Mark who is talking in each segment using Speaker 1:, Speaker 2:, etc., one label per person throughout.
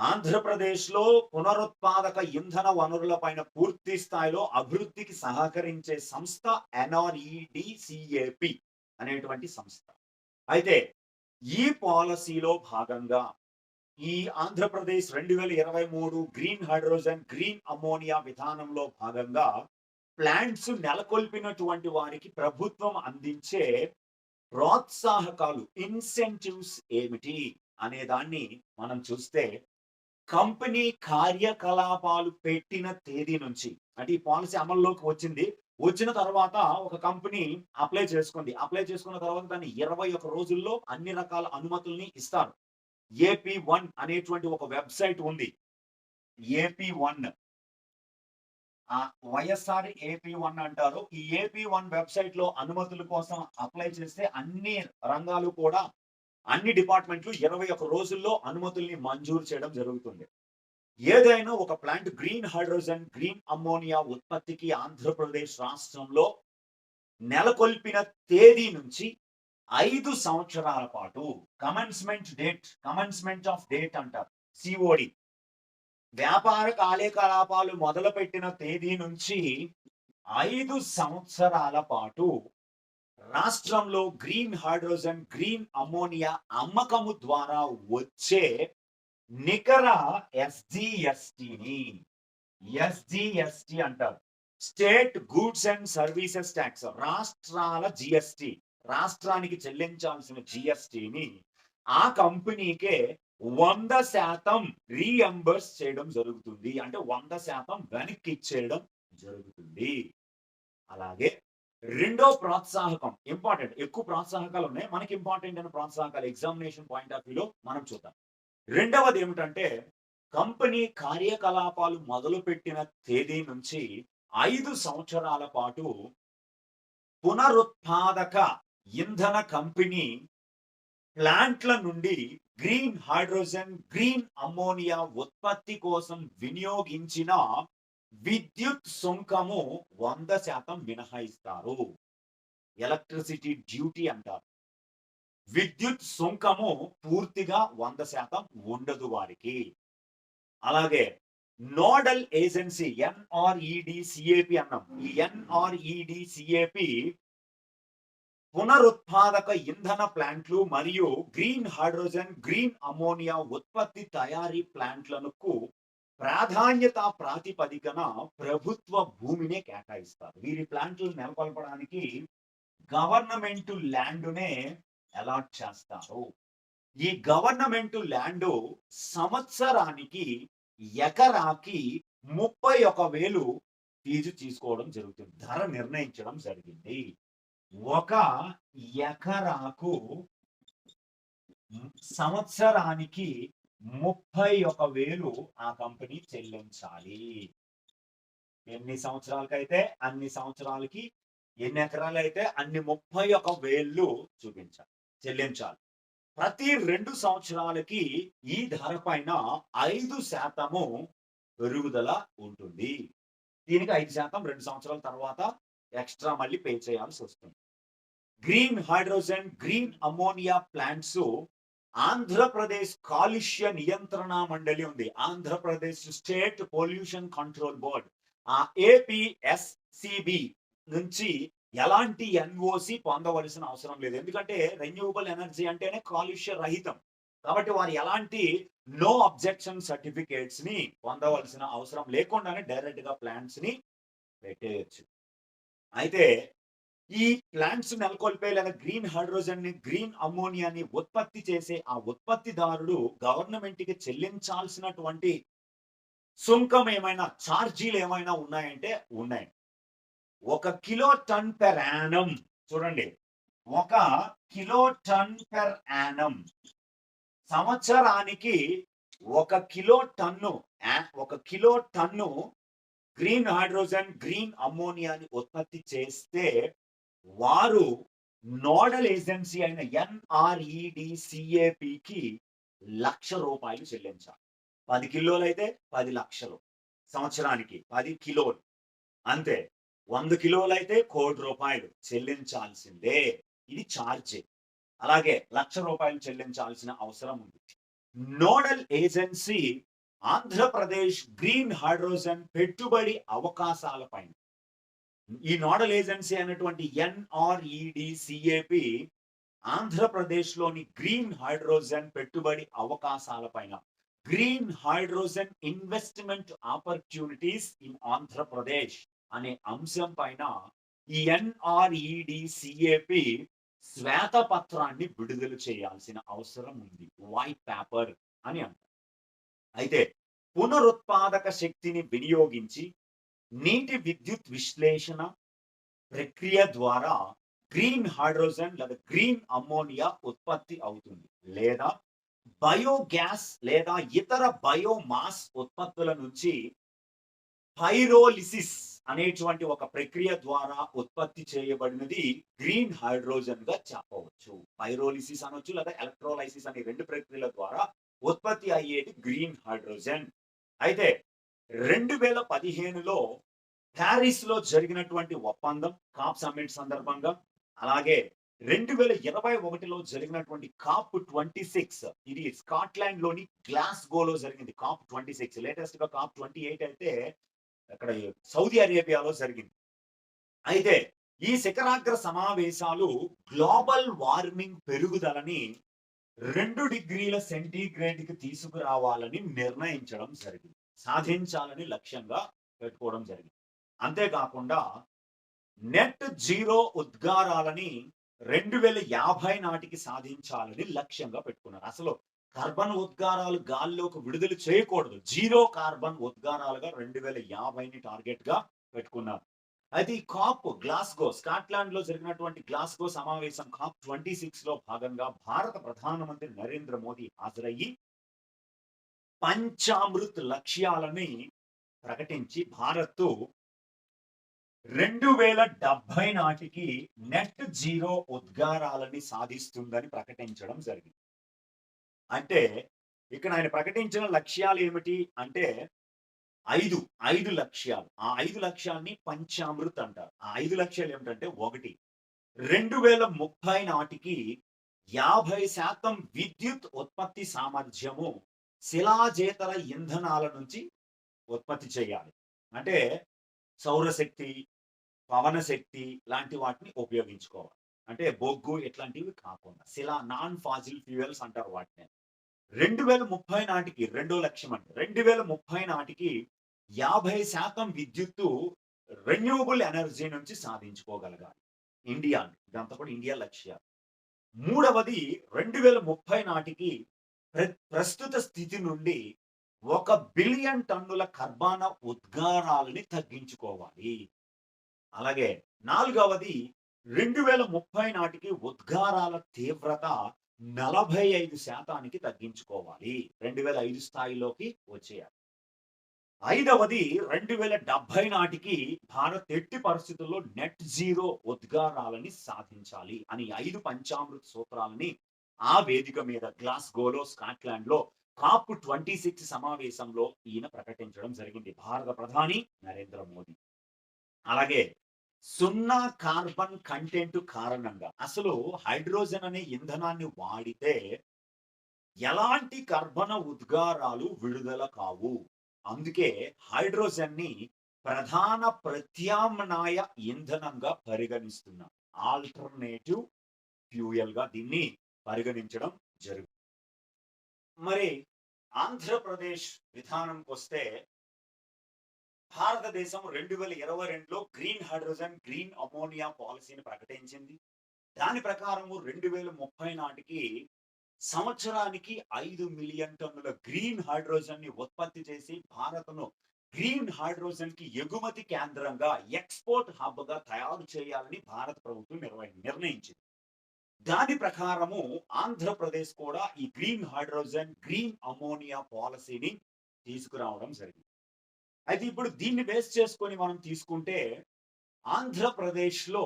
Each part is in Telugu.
Speaker 1: ఆంధ్రప్రదేశ్‌లో పునరుత్పాదక ఇంధన వనరులపైన పూర్తి స్థాయిలో అభివృద్ధికి సహకరించే సంస్థ ఎన్ఆర్ఈడిసిఏపి అనేటువంటి సంస్థ. అయితే ఈ పాలసీలో భాగంగా ఈ Andhra Pradesh 2023 green hydrogen, green ammonia విధానంలో భాగంగా ప్లాంట్స్ నెలకొల్పినటువంటి వారికి ప్రభుత్వం అందించే ప్రోత్సాహకాలు ఇన్సెంటివ్స్ ఏమిటి అనే దాన్ని మనం చూస్తే కంపెనీ కార్యకలాపాలు పెట్టిన తేదీ నుంచి అంటే ఈ పాలసీ అమల్లోకి వచ్చింది. వచ్చిన తర్వాత ఒక కంపెనీ అప్లై చేసుకుంది. అప్లై చేసుకున్న తర్వాత దాన్ని 21 రోజుల్లో అన్ని రకాల అనుమతుల్ని ఇస్తారు. ఏపీ వన్ అనేటువంటి ఒక వెబ్‌సైట్ ఉంది. AP one. ఆ! వైఎస్ఆర్ ఏపీ వన్ అంటారు. ఈ ఏపీ వన్ వెబ్‌సైట్‌లో అనుమతుల కోసం అప్లై చేస్తే అన్ని రంగాలు కూడా అన్ని డిపార్ట్‌మెంట్లు 21 రోజుల్లో అనుమతుల్ని మంజూరు చేయడం జరుగుతుంది. ఏదైనా ఒక plant green hydrogen, green ammonia ఉత్పత్తికి ఆంధ్రప్రదేశ్ రాష్ట్రంలో నెలకొల్పిన తేదీ నుంచి ఐదు సంవత్సరాల పాటు commencement date, commencement of date అంటారు. సిఓడి వ్యాపార కార్యకలాపాలు మొదలుపెట్టిన తేదీ నుంచి ఐదు సంవత్సరాల పాటు రాష్ట్రంలో గ్రీన్ హైడ్రోజన్, గ్రీన్ అమ్మోనియా అమ్మకము ద్వారా వచ్చే నికర ఎస్జిఎస్టిని ఎస్జిఎస్టి అంటారు. State goods and services tax రాష్ట్రాల జిఎస్టి రాష్ట్రానికి చెల్లించాల్సిన జిఎస్టిని ఆ కంపెనీకే వంద శాతం రీఎంబర్స్ చేయడం జరుగుతుంది. అంటే 100% వెనక్కి ఇచ్చేయడం జరుగుతుంది. అలాగే రెండో ప్రోత్సాహకం ఇంపార్టెంట్. ఎక్కువ ప్రోత్సాహకాలు ఉన్నాయి. మనకి ఇంపార్టెంట్ అయిన ప్రోత్సాహకాలు ఎగ్జామినేషన్ పాయింట్ ఆఫ్ వ్యూలో మనం చూద్దాం. రెండవది ఏమిటంటే కంపెనీ కార్యకలాపాలు మొదలుపెట్టిన తేదీ నుంచి ఐదు సంవత్సరాల పాటు పునరుత్పాదక ఇంధన కంపెనీ ప్లాంట్‌ల నుండి గ్రీన్ హైడ్రోజన్, గ్రీన్ అమ్మోనియా ఉత్పత్తి కోసం వినియోగించిన విద్యుత్ సుంకము 100% మినహాయిస్తారు. ఎలక్ట్రిసిటీ డ్యూటీ అంటారు. విద్యుత్ సుంకము పూర్తిగా 100% ఉండదు వారికి. అలాగే నోడల్ ఏజెన్సీ ఎన్ఆర్‌ఈడీసీఏపీ అన్నాం. ఈ ఎన్ఆర్‌ఈడీసీఏపీ పునరుత్పాదక ఇంధన ప్లాంట్లు మరియు గ్రీన్ హైడ్రోజన్, గ్రీన్ అమ్మోనియా ఉత్పత్తి తయారీ ప్లాంట్‌లకు ప్రాధాన్యత ప్రాతిపదికన ప్రభుత్వ భూమినే కేటాయిస్తారు. వీరి ప్లాంట్‌లు నెలకొల్పడానికి గవర్నమెంట్ ల్యాండ్‌నే అలాట్ చేస్తారు. ఈ గవర్నమెంట్ ల్యాండు సంవత్సరానికి ఎకరాకి 31,000 ఫీజు తీసుకోవడం జరుగుతుంది. ధర నిర్ణయించడం జరిగింది. ఒక ఎకరాకు సంవత్సరానికి ముప్పై ఒక వేలు ఆ కంపెనీ చెల్లించాలి. ఎన్ని సంవత్సరాలకైతే అన్ని సంవత్సరాలకి, ఎన్ని ఎకరాలైతే అన్ని 31,000 చూపించాలి. చెల్లించాలి. ప్రతి రెండు సంవత్సరాలకి ఈ ధర పైన ఐదు శాతము పెరుగుదల ఉంటుంది. దీనికి 5% 2 సంవత్సరాల తర్వాత ఎక్స్‌ట్రా మళ్ళీ పే చేయాల్సి వస్తుంది green hydrogen, green ammonia plants Andhra Pradesh కాలుష్య నియంత్రణ మండలి ఉంది. Andhra Pradesh state pollution control board. ఆ ఏపీఎస్సిబి నుంచి ఎలాంటి ఎన్ఓసి పొందవలసిన అవసరం లేదు. ఎందుకంటే రెన్యూవబుల్ ఎనర్జీ అంటేనే కాలుష్య రహితం. కాబట్టి వారు ఎలాంటి నో అబ్జెక్షన్ సర్టిఫికేట్స్ని పొందవలసిన అవసరం లేకుండానే డైరెక్ట్‌గా ప్లాంట్స్‌ని పెట్టేయొచ్చు. అయితే ఈ ప్లాంట్స్ నెలకొల్పే లేదా గ్రీన్ హైడ్రోజన్‌ని, గ్రీన్ అమ్మోనియాని ఉత్పత్తి చేసే ఆ ఉత్పత్తిదారుడు గవర్నమెంట్‌కి చెల్లించాల్సినటువంటి సుంకం ఏమైనా, చార్జీలు ఏమైనా ఉన్నాయంటే ఉన్నాయి. ఒక కిలో టన్ పెర్ యానం చూడండి. ఒక కిలో టన్ పెర్ యానం సంవత్సరానికి ఒక కిలో టన్ను ఒక kilo tonne green hydrogen, green అమ్మోనియాని ఉత్పత్తి చేస్తే వారు నోడల్ ఏజెన్సీ అయిన ఎన్ఆర్ఈడిసిఏపికి లక్ష రూపాయలు చెల్లించాలి. పది కిలోలు అయితే పది లక్షలు సంవత్సరానికి పది కిలోలు. అంతే. 100 కిలోలైతే కోటి రూపాయలు చెల్లించాల్సిందే. ఇది చార్జ్. అలాగే లక్ష రూపాయలు చెల్లించాల్సిన అవసరం ఉంది. Nodal agency Andhra Pradesh green hydrogen పెట్టుబడి అవకాశాలపైన ఈ నోడల్ ఏజెన్సీ అయినటువంటి ఎన్ఆర్ఈడి సిఏపి ఆంధ్రప్రదేశ్లోని గ్రీన్ హైడ్రోజన్ పెట్టుబడి అవకాశాలపైన green hydrogen investment opportunities in Andhra Pradesh అనే అంశం పైన ఈ ఎన్ఆర్ఈడి సిఏపి శ్వేతపత్రాన్ని విడుదల చేయాల్సిన అవసరం ఉంది. వైట్ పేపర్ అని అంటారు. అయితే పునరుత్పాదక శక్తిని వినియోగించి నీటి విద్యుత్ విశ్లేషణ ప్రక్రియ ద్వారా గ్రీన్ హైడ్రోజన్ లేదా గ్రీన్ అమ్మోనియా ఉత్పత్తి అవుతుంది లేదా బయోగ్యాస్ లేదా ఇతర బయోమాస్ ఉత్పత్తుల నుంచి పైరోలిసిస్ అనేటువంటి ఒక ప్రక్రియ ద్వారా ఉత్పత్తి చేయబడినది గ్రీన్ హైడ్రోజన్గా చెప్పవచ్చు. పైరోలిసిస్ అనొచ్చు లేదా ఎలక్ట్రోలైసిస్ అనే రెండు ప్రక్రియల ద్వారా ఉత్పత్తి అయ్యేది గ్రీన్ హైడ్రోజన్. అయితే రెండు వేల పదిహేనులో ప్యారిస్లో జరిగినటువంటి ఒప్పందం కాప్ సమ్మిట్ సందర్భంగా అలాగే రెండు వేల ఇరవై ఒకటిలో జరిగినటువంటి కాప్ ట్వంటీ సిక్స్ ఇది స్కాట్లాండ్లోని గ్లాస్గోలో జరిగింది. కాప్ ట్వంటీ సిక్స్ లేటెస్ట్గా కాప్ ట్వంటీ ఎయిట్ అయితే అక్కడ సౌదీ అరేబియాలో జరిగింది. అయితే ఈ శిఖరాగ్ర సమావేశాలు గ్లోబల్ వార్మింగ్ పెరుగుదలని రెండు డిగ్రీల సెంటీగ్రేడ్కి తీసుకురావాలని నిర్ణయించడం జరిగింది. సాధించాలని లక్ష్యంగా పెట్టుకోవడం జరిగింది. అంతేకాకుండా నెట్ జీరో ఉద్గారాలని రెండు వేల యాభై నాటికి సాధించాలని లక్ష్యంగా పెట్టుకున్నారు. అసలు కార్బన్ ఉద్గారాలు గాల్లోకి విడుదల చేయకూడదు. జీరో కార్బన్ ఉద్గారాలుగా రెండు వేల యాభైని టార్గెట్గా పెట్టుకున్నారు అది కాప్ గ్లాస్గో స్కాట్లాండ్లో జరిగినటువంటి గ్లాస్గో సమావేశం కాప్ ట్వంటీ సిక్స్లో భాగంగా భారత ప్రధానమంత్రి నరేంద్ర మోదీ హాజరయ్యి పంచామృత్ లక్ష్యాలని ప్రకటించి భారత్ రెండు వేల డెబ్బై నాటికి నెట్ జీరో ఉద్గారాలని సాధిస్తుందని ప్రకటించడం జరిగింది. అంటే ఇక్కడ ఆయన ప్రకటించిన లక్ష్యాలు ఏమిటి? అంటే ఐదు ఐదు లక్ష్యాలు. ఆ ఐదు లక్ష్యాన్ని పంచామృత్ అంటారు. ఆ ఐదు లక్ష్యాలు ఏమిటంటే ఒకటి రెండు వేల ముప్పై నాటికి యాభై శాతం విద్యుత్ ఉత్పత్తి సామర్థ్యము శిలాజేతర ఇంధనాల నుంచి ఉత్పత్తి చేయాలి. అంటే సౌరశక్తి పవన శక్తి లాంటి వాటిని ఉపయోగించుకోవాలి. అంటే బొగ్గు ఇట్లాంటివి కాకుండా శిలా నాన్ ఫాజిల్ ఫ్యూయల్స్ అంటారు వాటిని. రెండు వేల ముప్పై నాటికి రెండో లక్ష్యం అంటే రెండు వేల ముప్పై నాటికి యాభై శాతం విద్యుత్తు రెన్యూవబుల్ ఎనర్జీ నుంచి సాధించుకోగలగాలి. ఇండియా ఇదంతా కూడా ఇండియా లక్ష్యాలు. మూడవది రెండు వేల ముప్పై నాటికి ప్రస్తుత స్థితి నుండి ఒక బిలియన్ టన్నుల కర్బాన ఉద్గారాలని తగ్గించుకోవాలి. అలాగే నాలుగవది రెండు వేల ముప్పై నాటికి ఉద్గారాల తీవ్రత నలభై ఐదు శాతానికి తగ్గించుకోవాలి. రెండు వేల ఐదు స్థాయిలోకి వచ్చేయాలి. ఐదవది రెండు వేల డెబ్బై నాటికి భారత్ ఎట్టి పరిస్థితుల్లో నెట్ జీరో ఉద్గారాలని సాధించాలి అని ఐదు పంచామృత సూత్రాలని ఆ వేదిక మీద గ్లాస్ గోలో స్కాట్లాండ్లో కాప్ ట్వంటీ సిక్స్ సమావేశంలో ఈయన ప్రకటించడం జరిగింది. భారత ప్రధాని నరేంద్ర మోదీ. అలాగే సున్నా కార్బన్ కంటెంట్ కారణంగా అసలు హైడ్రోజన్ అనే ఇంధనాన్ని వాడితే ఎలాంటి కర్బన ఉద్గారాలు విడుదల కావు? అందుకే హైడ్రోజన్ని ప్రధాన ప్రత్యామ్నాయ ఇంధనంగా పరిగణిస్తున్నాం. ఆల్టర్నేటివ్ ఫ్యూయల్గా దీన్ని పరిగణించడం జరుగుతుంది మరి ఆంధ్రప్రదేశ్ విధానంకి వస్తే భారతదేశం రెండు వేల ఇరవై రెండులో గ్రీన్ హైడ్రోజన్ గ్రీన్ అమోనియా పాలసీని ప్రకటించింది. దాని ప్రకారము రెండు వేల ముప్పై నాటికి సంవత్సరానికి ఐదు మిలియన్ టన్నుల గ్రీన్ హైడ్రోజన్ని ఉత్పత్తి చేసి భారత్ను గ్రీన్ హైడ్రోజన్కి ఎగుమతి కేంద్రంగా ఎక్స్పోర్ట్ హబ్గా తయారు చేయాలని భారత ప్రభుత్వం నిర్వహి నిర్ణయించింది. దాని ప్రకారము ఆంధ్రప్రదేశ్ కూడా ఈ గ్రీన్ హైడ్రోజన్ గ్రీన్ అమోనియా పాలసీని తీసుకురావడం జరిగింది. అయితే ఇప్పుడు దీన్ని బేస్ చేసుకొని మనం తీసుకుంటే ఆంధ్రప్రదేశ్లో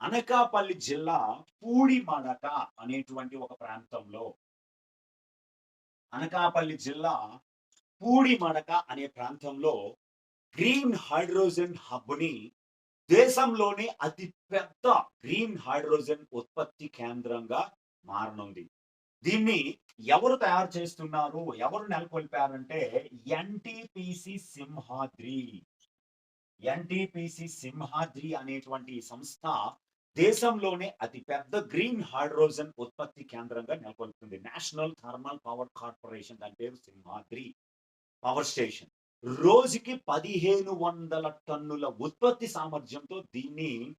Speaker 1: అనకాపల్లి జిల్లా పూడిమడక అనేటువంటి ఒక ప్రాంతంలో అనకాపల్లి జిల్లా పూడిమడక అనే ప్రాంతంలో గ్రీన్ హైడ్రోజన్ హబ్ని దేశంలోనే అతి పెద్ద గ్రీన్ హైడ్రోజన్ ఉత్పత్తి కేంద్రంగా మారనుంది. దీన్ని ఎవరు తయారు చేస్తున్నారు? ఎవరు నెలకొల్పారంటే ఎన్టీపీసీ సింహాద్రి. ఎన్టీపీసి సింహాద్రి అనేటువంటి సంస్థ దేశంలోనే అతి పెద్ద గ్రీన్ హైడ్రోజన్ ఉత్పత్తి కేంద్రంగా నెలకొల్పుతుంది నేషనల్ థర్మల్ పవర్ కార్పొరేషన్ దాని పేరు సింహాద్రి పవర్ స్టేషన్. రోజుకి పదిహేను వందల టన్నుల ఉత్పత్తి సామర్థ్యంతో దీన్ని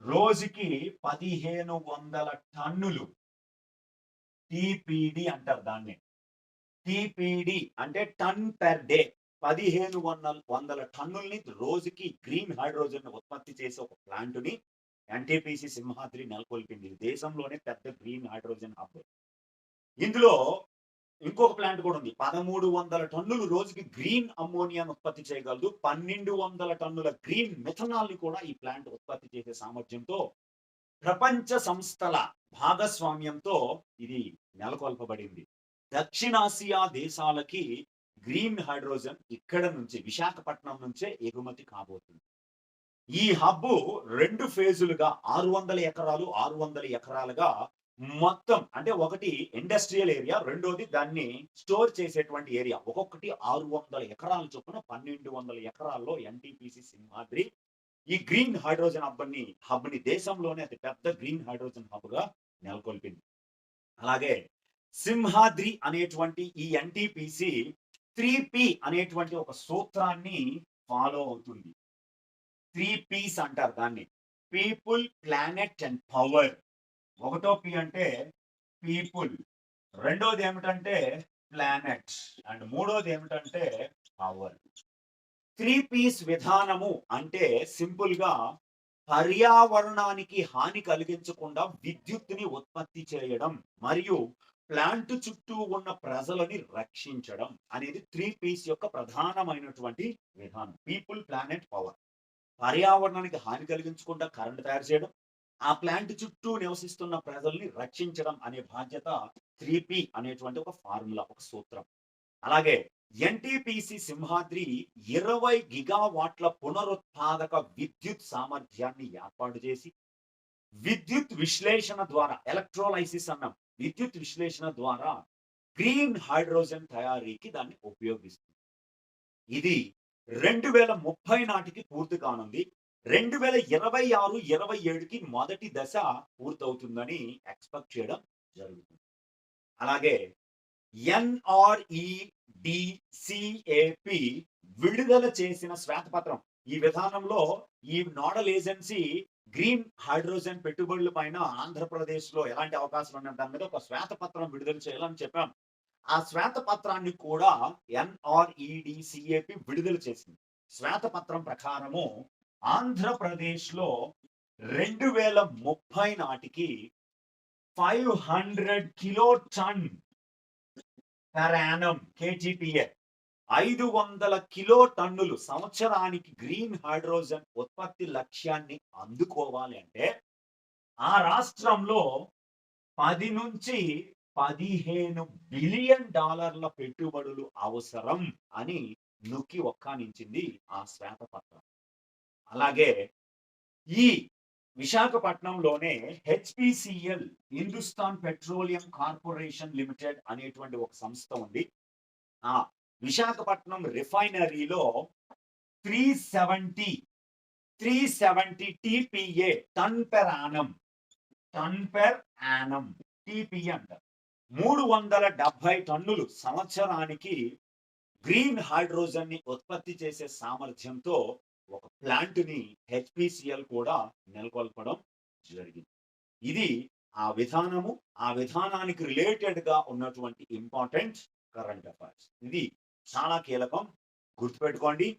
Speaker 1: రోజుకి పదిహేను వందల టన్నులు టిపిడి అంటారు దాన్ని. టిపిడి అంటే టన్ పెర్ డే పదిహేను వందల వందల టన్నుల్ని రోజుకి గ్రీన్ హైడ్రోజన్ ఉత్పత్తి చేసే ఒక ప్లాంట్ని ఎన్టీపీసీ సింహాద్రి నెలకొల్పింది. దేశంలోనే పెద్ద గ్రీన్ హైడ్రోజన్ హబ్. ఇందులో ఇంకొక ప్లాంట్ కూడా ఉంది. పదమూడు వందల టన్నులు రోజుకి గ్రీన్ అమ్మోనియాను ఉత్పత్తి చేయగలదు. పన్నెండు వందల టన్నుల గ్రీన్ మిథనాల్ని కూడా ఈ ప్లాంట్ ఉత్పత్తి చేసే సామర్థ్యంతో ప్రపంచ సంస్థల భాగస్వామ్యంతో ఇది నెలకొల్పబడింది. దక్షిణాసియా దేశాలకి గ్రీన్ హైడ్రోజన్ ఇక్కడ నుంచి విశాఖపట్నం నుంచే ఎగుమతి కాబోతుంది. ఈ హబ్బు రెండు ఫేజులుగా ఆరు వందల ఎకరాలు ఆరు వందల ఎకరాలుగా మొత్తం అంటే ఒకటి ఇండస్ట్రియల్ ఏరియా రెండోది దాన్ని స్టోర్ చేసేటువంటి ఏరియా ఒక్కొక్కటి ఆరు వందల ఎకరాల చొప్పున పన్నెండు వందల ఎకరాల్లో ఎన్టీపీసీ సింహాద్రి ఈ గ్రీన్ హైడ్రోజన్ హబ్ని హబ్ని దేశంలోనే అతి పెద్ద గ్రీన్ హైడ్రోజన్ హబ్గా నెలకొల్పింది. అలాగే సింహాద్రి అనేటువంటి ఈ ఎన్టీపీసీ త్రీ పి అనేటువంటి ఒక సూత్రాన్ని ఫాలో అవుతుంది. త్రీ పీస్ అంటారు దాన్ని. పీపుల్ ప్లానెట్ అండ్ పవర్ ఒకటో పి అంటే పీపుల్ రెండోది ఏమిటంటే ప్లానెట్ అండ్ మూడోది ఏమిటంటే పవర్ త్రీ పీస్ విధానము అంటే సింపుల్గా పర్యావరణానికి హాని కలిగించకుండా విద్యుత్తుని ఉత్పత్తి చేయడం మరియు ప్లాంట్ చుట్టూ ఉన్న ప్రజలని రక్షించడం అనేది త్రీ పీస్ యొక్క ప్రధానమైనటువంటి విధానం. పీపుల్ ప్లానెట్ పవర్ పర్యావరణానికి హాని కలిగించకుండా కరెంట్ తయారు చేయడం ఆ ప్లాంట్ చుట్టూ నివసిస్తున్న ప్రజల్ని రక్షించడం అనే బాధ్యత త్రీ పి అనేటువంటి ఒక ఫార్ములా ఒక సూత్రం. అలాగే ఎన్టీపీసీ సింహాద్రి ఇరవై గిగావాట్ల పునరుత్పాదక విద్యుత్ సామర్థ్యాన్ని ఏర్పాటు చేసి విద్యుత్ విశ్లేషణ ద్వారా ఎలక్ట్రోలైసిస్ అన్న విద్యుత్ విశ్లేషణ ద్వారా గ్రీన్ హైడ్రోజన్ తయారీకి దాన్ని ఉపయోగిస్తుంది ఇది రెండు వేల ముప్పై నాటికి పూర్తి కానుంది. రెండు వేల ఇరవై ఆరు ఇరవై ఏడుకి మొదటి దశ పూర్తవుతుందని ఎక్స్పెక్ట్ చేయడం జరుగుతుంది. అలాగే ఎన్ఆర్ఈడిసిఏపి విడుదల చేసిన శ్వేతపత్రం. ఈ విధానంలో ఈ నోడల్ ఏజెన్సీ గ్రీన్ హైడ్రోజన్ పెట్టుబడుల పైన ఆంధ్రప్రదేశ్లో ఎలాంటి అవకాశాలు ఉన్నాయి దాని మీద ఒక శ్వేతపత్రం విడుదల చేయాలని చెప్పాం. ఆ శ్వేతపత్రాన్ని కూడా ఎన్ఆర్ఈడిసిఏపి విడుదల చేసింది. శ్వేతపత్రం ప్రకారము ఆంధ్రప్రదేశ్లో రెండు వేల ముప్పై నాటికి five hundred kilo tonne per annum annum KGPA ఐదు వందల కిలో టన్నులు సంవత్సరానికి గ్రీన్ హైడ్రోజన్ ఉత్పత్తి లక్ష్యాన్ని అందుకోవాలి అంటే ఆ రాష్ట్రంలో పది నుంచి పదిహేను బిలియన్ డాలర్ల పెట్టుబడులు అవసరం అని నొక్కి ఒక్కానించింది ఆ శ్వేతపత్రం. అలాగే ఈ విశాఖపట్నంలోనే HPCL Hindustan petroleum corporation limited అనేటువంటి ఒక సంస్థ ఉంది. ఆ Visakhapatnam రిఫైనరీలో three seventy three seventy TPA tonne per annum tonne per annum TPA అంటారు మూడు వందల డెబ్బై టన్నులు సంవత్సరానికి గ్రీన్ హైడ్రోజన్ని ఉత్పత్తి చేసే సామర్థ్యంతో ఒక ప్లాంట్ని హెచ్పిసిఎల్ కూడా నెలకొల్పడం జరిగింది. ఇది ఆ విధానము ఆ విధానానికి రిలేటెడ్గా ఉన్నటువంటి ఇంపార్టెంట్ కరెంట్ అఫైర్స్. ఇది చాలా కీలకం. గుర్తుపెట్టుకోండి